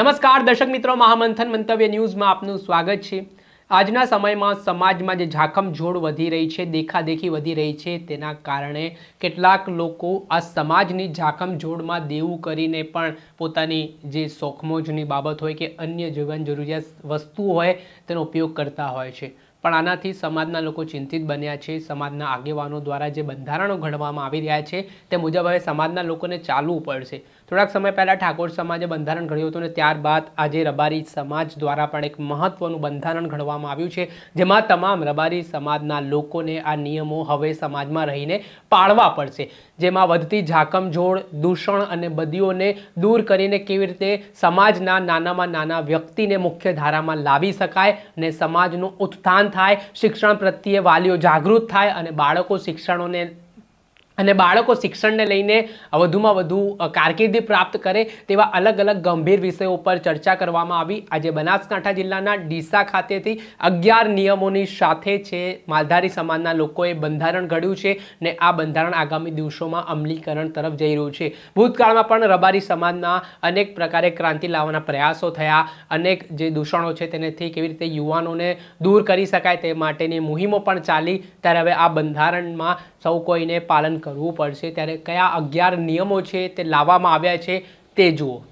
નમસ્કાર, દર્શક મિત્રો, મહામંથન મંતવ્ય ન્યૂઝમાં આપનું સ્વાગત છે. આજના સમયમાં સમાજમાં જે ઝાકમ જોડ વધી રહી છે, દેખાદેખી વધી રહી છે, તેના કારણે કેટલાક લોકો આ સમાજની ઝાકમ જોડમાં દેવું કરીને પણ પોતાની જે શોખમોજની બાબત હોય કે અન્ય જીવન જરૂરિયાત વસ્તુ હોય, તેનો ઉપયોગ કરતા હોય છે. પણ આનાથી સમાજના લોકો ચિંતિત બન્યા છે. સમાજના આગેવાનો દ્વારા જે બંધારણો ઘડવામાં આવી રહ્યા છે તે મુજબ હવે સમાજના લોકોને ચાલવું પડશે. થોડાક સમય પહેલાં ઠાકોર સમાજે બંધારણ ઘડ્યું હતું અને ત્યારબાદ આજે રબારી સમાજ દ્વારા પણ એક મહત્વનું બંધારણ ઘડવામાં આવ્યું છે, જેમાં તમામ રબારી સમાજના લોકોને આ નિયમો હવે સમાજમાં રહીને પાળવા પડશે. જેમાં વધતી ઝાકમઝોળ દૂષણ અને બદીઓને દૂર કરીને કેવી રીતે સમાજના નાનામાં નાના વ્યક્તિને મુખ્ય ધારામાં લાવી શકાય અને સમાજનું ઉત્થાન થાય, શિક્ષણ પ્રત્યે વાલીઓ જાગૃત થાય અને બાળકો શિક્ષણોને અને બાળકો શિક્ષણને લઈને વધુમાં વધુ કારકિર્દી પ્રાપ્ત કરે તેવા અલગ અલગ ગંભીર વિષયો ઉપર ચર્ચા કરવામાં આવી. આજે બનાસકાંઠા જિલ્લાના ડીસા ખાતેથી અગિયાર નિયમોની સાથે છે માલધારી સમાજના લોકોએ બંધારણ ઘડ્યું છે ને આ બંધારણ આગામી દિવસોમાં અમલીકરણ તરફ જઈ રહ્યું છે. ભૂતકાળમાં પણ રબારી સમાજના અનેક પ્રકારે ક્રાંતિ લાવવાના પ્રયાસો થયા. અનેક જે દૂષણો છે તેનેથી કેવી રીતે યુવાનોને દૂર કરી શકાય તે માટેની મુહિમો પણ ચાલી. ત્યારે હવે આ બંધારણમાં સૌ કોઈને પાલન કરવું પડશે. ત્યારે કયા અગિયાર નિયમો છે તે લાવવામાં આવ્યા છે તે જુઓ.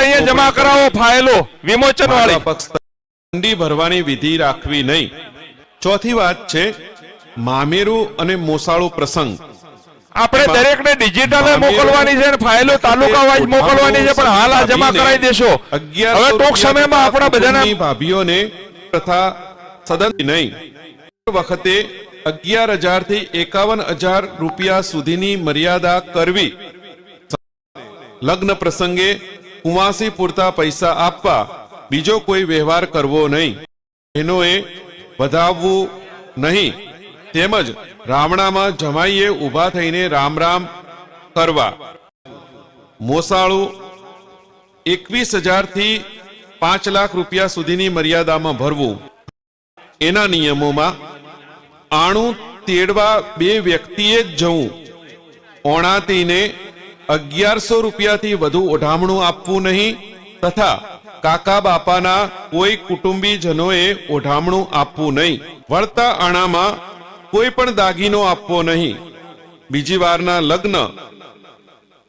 અહીંયા જમા કરાવો ફાઇલો વિમોચન વાળી દંડી ભરવાની વિધિ રાખવી નહીં. ચોથી વાત છે મામેરું અને મોસાળો પ્રસંગ. આપણે દરેકને ડિજિટલ મોકલવાની છે અને ફાઇલો તાલુકા વાઇઝ મોકલવાની છે પણ હાલ આ જમા કરાવી દેશો. હવે ટૂંક સમયમાં આપણા બધાના ભાભીઓને તથા સદન નહીં. વખતે અગિયાર હજારથી એકાવન હજાર રૂપિયા સુધીની મર્યાદા કરવી. લગ્ન પ્રસંગે કુંવાસી પૂરતા પૈસા આપવા બીજો કોઈ વ્યવહાર કરવો નહીં. બહેનોએ વધાવવું નહીં. તેમજ રામણામાં જમાઈએ ઊભા થઈને રામ રામ કરવા. મોસાળું એકવીસ હજારથી પાંચ લાખ રૂપિયા સુધીની મર્યાદામાં ભરવું. એના નિયમોમાં આણું તેડવા બે વ્યક્તિએ જ જવું. ઓણાતીને અગિયારસો રૂપિયાથી વધુ ઓઢામણું આપવું નહીં, તથા કાકા બાપાના કોઈ કુટુંબીજનોએ ઓઢામણું આપવું નહીં. વળતા આણામાં કોઈ પણ દાગીનો આપવો નહીં. બીજી વારના લગ્ન,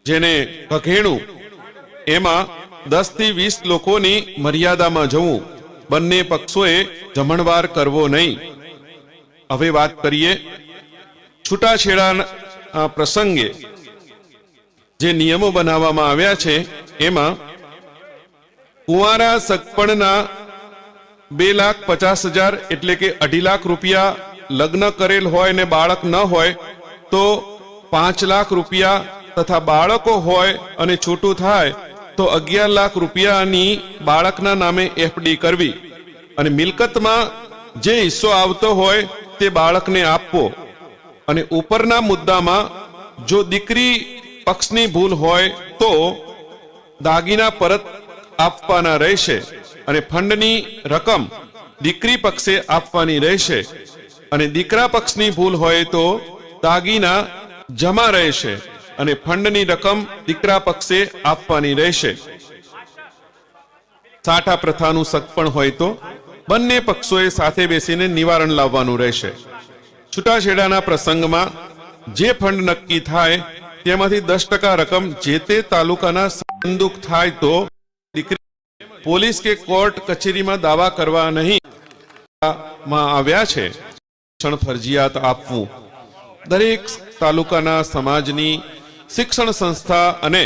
જેને કઘેણું એમાં દસથી વીસ લોકોની મર્યાદામાં જવું, બંને પક્ષોએ જમણવાર કરવો નહીં. હવે વાત કરીએ છૂટાછેડા પ્રસંગે. જે નિયમો બનાવવામાં આવ્યા છે, એમાં કુંવારા સગપણના બે લાખ પચાસ હજાર એટલે કે અઢી લાખ રૂપિયા લગ્ન કરેલ હોય ને બાળક ન હોય, તો પાંચ લાખ રૂપિયા તથા બાળકો હોય અને છૂટું થાય, તો અગિયાર લાખ રૂપિયાની બાળકના નામે એફડી કરવી. અને મિલકતમાં જે હિસ્સો આવતો હોય, તે બાળકને આપવો. અને ઉપરના મુદ્દામાં જો દીકરી પક્ષની ભૂલ હોય તો દાગીના પરત આપવાના રહેશે અને ફંડની રકમ દીકરી પક્ષે આપવાની રહેશે. અને દીકરા પક્ષની ભૂલ હોય તો દાગીના જમા રહેશે અને ફંડની રકમ દીકરા પક્ષે આપવાની રહેશે. સાઠા પ્રથાનું સગપણ હોય તો બંને પક્ષોએ સાથે બેસીને નિવારણ લાવવાનું રહેશે. છૂટાછેડાના પ્રસંગમાં જે ફંડ નક્કી થાય તેમાંથી દસ ટકા રકમ જે તે તાલુકાના સંદુક થાય તો દીકરી પોલીસ કે કોર્ટ કચેરીમાં દાવા કરવા નહીં આવ્યા છે. શિક્ષણ ફરજિયાત આપવું. દરેક તાલુકાના સમાજની શિક્ષણ સંસ્થા અને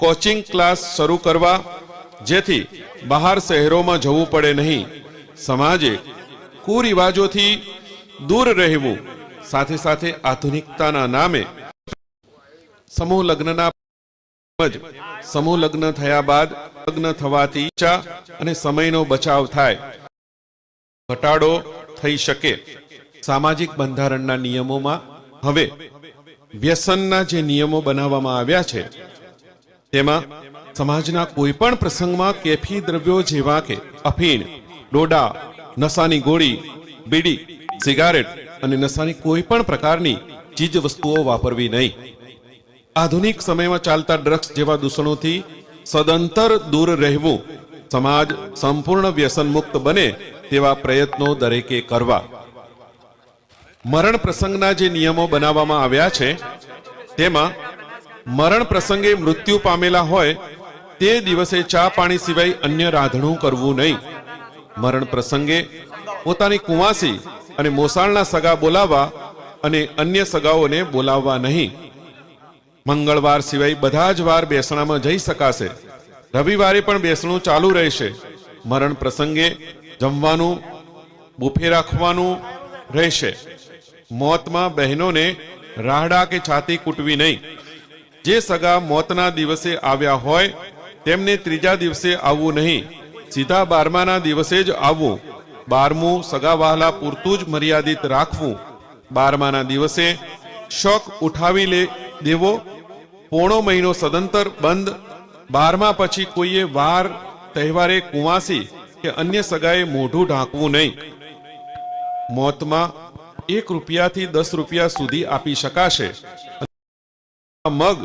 કોચિંગ ક્લાસ શરૂ કરવા, જેથી બહાર શહેરોમાં જવું પડે નહીં. સમાજે કુરિવાજોથી દૂર રહેવું. સાથે સાથે આધુનિકતાના નામે સમૂહ લગ્નના તેમજ સમૂહ લગ્ન થયા બાદ લગ્ન થવાથી ઈચ્છા અને સમયનો બચાવ થાય. ઘટાડો થઈ શકે. સામાજિક બંધારણના નિયમોમાં હવે વ્યસનના જે નિયમો બનાવવામાં આવ્યા છે, તેમાં સમાજના કોઈ પણ પ્રસંગમાં કેફી દ્રવ્યો જેવા કે અફીણ, ડોડા, નશાની ગોળી, બીડી, સિગારેટ અને નશાની કોઈ પણ પ્રકારની ચીજ વસ્તુઓ વાપરવી નહીં. આધુનિક સમયમાં ચાલતા ડ્રગ્સ જેવા દૂષણોથી સદંતર દૂર રહેવું સમાજ સંપૂર્ણ વ્યસન મુક્ત બને તેવા પ્રયત્નો દરેકે કરવા. મરણ પ્રસંગના જે નિયમો બનાવવામાં આવ્યા છે, તેમાં મરણ પ્રસંગે મૃત્યુ પામેલા હોય તે દિવસે ચા પાણી સિવાય અન્ય રાંધણું કરવું નહીં. મરણ પ્રસંગે પોતાની કુંવાસી અને મોસાળના સગા બોલાવવા અને અન્ય સગાઓને બોલાવવા નહીં. મંગળવાર સિવાય બધા જ વાર બેસણામાં જઈ શકાશે. રવિવારે પણ બેસણું ચાલુ રહેશે. મરણ પ્રસંગે જમવાનું, બુફે રાખવાનું રહેશે. મોતમાં બહેનોને રાહડા કે છાતી કૂટવી નહીં. જે સગા મોતના દિવસે આવ્યા હોય, તેમને ત્રીજા દિવસે આવવું નહીં. સીધા બારમાના દિવસે જ આવવું. બારમું સગા વહાલા પૂરતું જ મર્યાદિત રાખવું. બારમાના દિવસે શોક ઉઠાવી લે દેવો પોણો મહિનો સદંતર બંધ, બારમા પછી કોઈએ વાર, તહેવારે કુવાસી કે અન્ય સગાએ મોઢું ઢાંકવું નહીં. મોતમાં એક રૂપિયાથી દસ રૂપિયા સુધી આપી શકાશે. મગ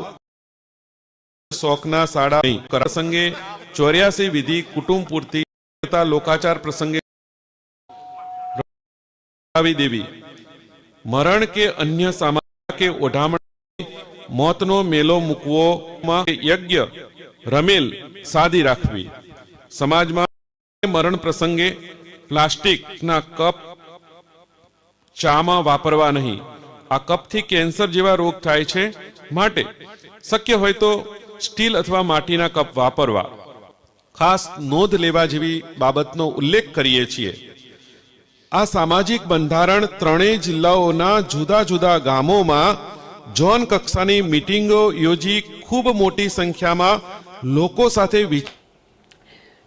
શોખના સાડા પ્રસંગે ચોર્યાસી વિધિ કુટુંબ પૂર્તિ લોકાચાર પ્રસંગે દેવી. મરણ કે અન્ય સામા કે ઓઢામણ મોતનો મેલો મૂકવો યજ્ઞ, રમેલ, સાદી રાખવી. સમાજમાં મરણ પ્રસંગે પ્લાસ્ટિકના કપ ચામાં વાપરવા નહીં. આ કપથી કેન્સર જેવા રોગ થાય છે માટે શક્ય હોય તો સ્ટીલ અથવા માટીના કપ વાપરવા. ખાસ નોંધ લેવા જેવી બાબતનો ઉલ્લેખ કરીએ છીએ. આ સામાજિક બંધારણ ત્રણેય જિલ્લાઓના જુદા જુદા ગામોમાં ઝોન કક્ષાની મીટિંગો યોજી ખૂબ મોટી સંખ્યામાં લોકો સાથે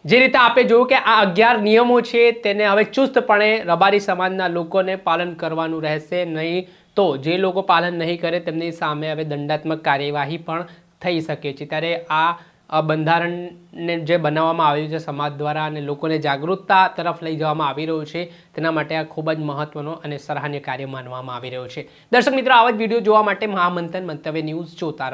જે રીતે આપે જોયું કે આ અગિયાર નિયમો છે, તેને હવે ચુસ્તપણે રબારી સમાજના લોકોને પાલન કરવાનું રહેશે નહીં તો જે લોકો પાલન નહીં કરે, તેમની સામે હવે દંડાત્મક કાર્યવાહી પણ થઈ શકે છે. ત્યારે આ બંધારણને જે બનાવવામાં આવ્યું છે સમાજ દ્વારા અને લોકોને જાગૃતતા તરફ લઈ જવામાં આવી રહ્યું છે, તેના માટે આ ખૂબ જ મહત્વનો અને સરાહનીય કાર્ય માનવામાં આવી રહ્યો છે. દર્શક મિત્રો, આવા જ વીડિયો જોવા માટે મહામંથન મંતવ્ય ન્યૂઝ જોતા રહો.